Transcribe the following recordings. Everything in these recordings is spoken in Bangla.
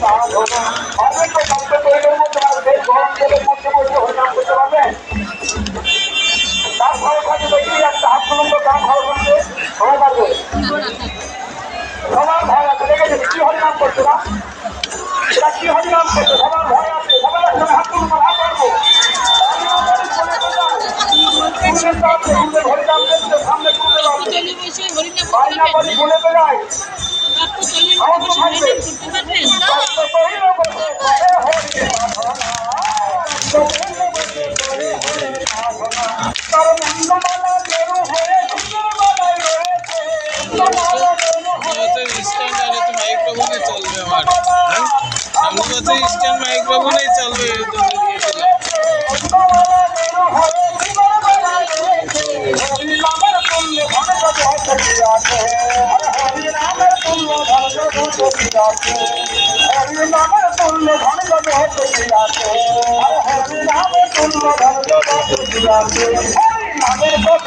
হরি সাধনা অনেক ভক্ত কইলের মধ্যে গরম জলে পড়তে পড়তে হরিনাম করতে পারবেন? তার ভালো কাজে দেখি একটা হাত তুলুন তো কাম ভালো করছে সবাই পারবে ভয় আছে দেখেছি করছে না এটা হবে দূরে বাসে হতো হরি নামের কত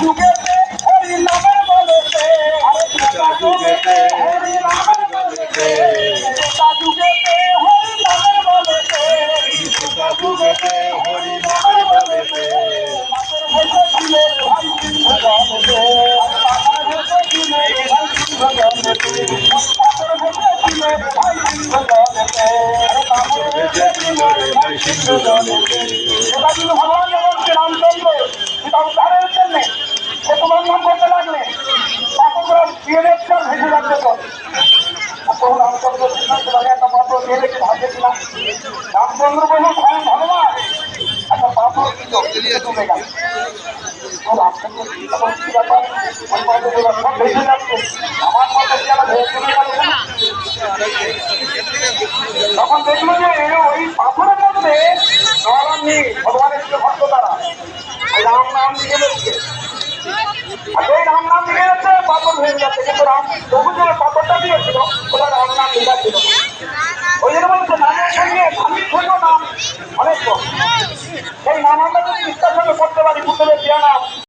যুগেতে হরি নামের বলেছে যুগেতে হরি নামের ভগবান বলছে রামচন্দ্র সীতা উদ্ধারের জন্য নাম করতে লাগলে তাকে করে দিয়ে দেখছেন ভেসে যাচ্ছে তো তখন রামচন্দ্র সিদ্ধান্ত লাগে একটা পাত্র দিয়ে রেখে ভাবছিলাম রামচন্দ্র বলল স্বয়ং ভগবান একটা পাত্র দিল ডুবে গেল রামচন্দ্র কি ব্যাপার আমার? তখন দেখল যে ওই পাথরের মধ্যে ভগবানের